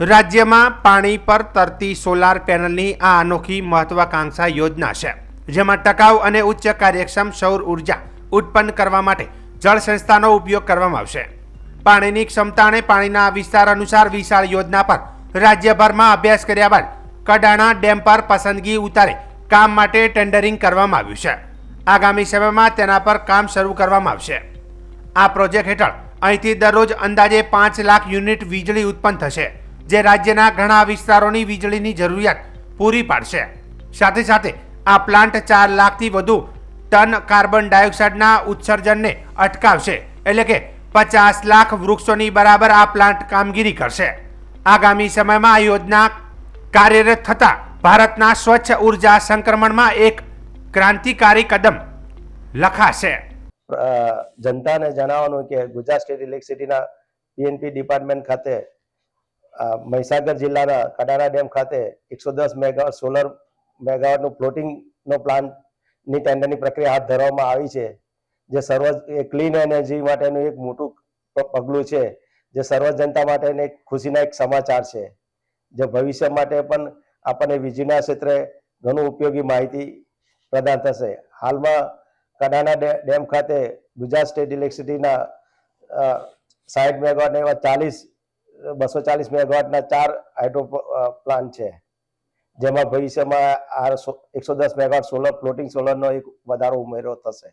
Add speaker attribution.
Speaker 1: રાજ્યમાં પાણી પર તરતી સોલાર પેનલની આ અનોખી મહત્વાકાંક્ષા યોજના છે. જેમાં ટકાઉ અને ઉચ્ચ કાર્યક્ષમ સૌર ઊર્જા ઉત્પન્ન કરવા માટે જળ સંસ્થાનો ઉપયોગ કરવામાં આવશે. પાણીની ક્ષમતાને પાણીના વિસ્તાર અનુસાર વિશાળ યોજના પર રાજ્યભરમાં અભ્યાસ કર્યા બાદ કડાણા ડેમ પર પસંદગી ઉતારે કામ માટે ટેન્ડરિંગ કરવામાં આવ્યું છે. આગામી સમયમાં તેના પર કામ શરૂ કરવામાં આવશે. આ પ્રોજેક્ટ હેઠળ અહીંથી દરરોજ અંદાજે પાંચ લાખ યુનિટ વીજળી ઉત્પન્ન થશે. જે રાજ્યના ઘણા વિસ્તારોની વીજળીની જરૂરિયાત પૂરી પાડશે. સાથે સાથે આ પ્લાન્ટ ચાર લાખથી વધુ ટન કાર્બન ડાયોક્સાઇડના ઉત્સર્જનને અટકાવશે. એટલે કે પચાસ લાખ વૃક્ષોની બરાબર આ પ્લાન્ટ કામગીરી કરશે. આગામી સમયમાં આ યોજના કાર્યરત થતા ભારતના સ્વચ્છ ઊર્જા સંક્રમણમાં એક ક્રાંતિકારી કદમ લખાશે.
Speaker 2: જનતાને જણાવવાનું કે ગુજરાત સ્ટેટ ઇલેક્ટ્રિસિટીના પીએનપી ડિપાર્ટમેન્ટ ખાતે મહીસાગર જિલ્લાના કડાણા ડેમ ખાતે એકસો દસ મેગાવોટ સોલર મેગાવાટનું ફ્લોટિંગનો પ્લાન્ટની ટેન્ડરની પ્રક્રિયા હાથ ધરવામાં આવી છે. જે સર્વ ક્લીન એનર્જી માટેનું એક મોટું પગલું છે. જે સર્વ જનતા માટેને એક ખુશીના એક સમાચાર છે. જે ભવિષ્ય માટે પણ આપણને વીજળીના ક્ષેત્રે ઘણું ઉપયોગી માહિતી પ્રદાન થશે. હાલમાં કડાના ડેમ ખાતે ગુજરાત સ્ટેટ ઇલેક્ટ્રિસિટીના સાઠ મેગાવાટ એવા ચાલીસ બસો ચાલીસ મેગાવાટના ચાર હાઇડ્રો પ્લાન્ટ છે. જેમાં ભવિષ્યમાં આ એકસો દસ મેગાવાટ સોલર, ફ્લોટિંગ સોલરનો એક વધારો ઉમેરો થશે.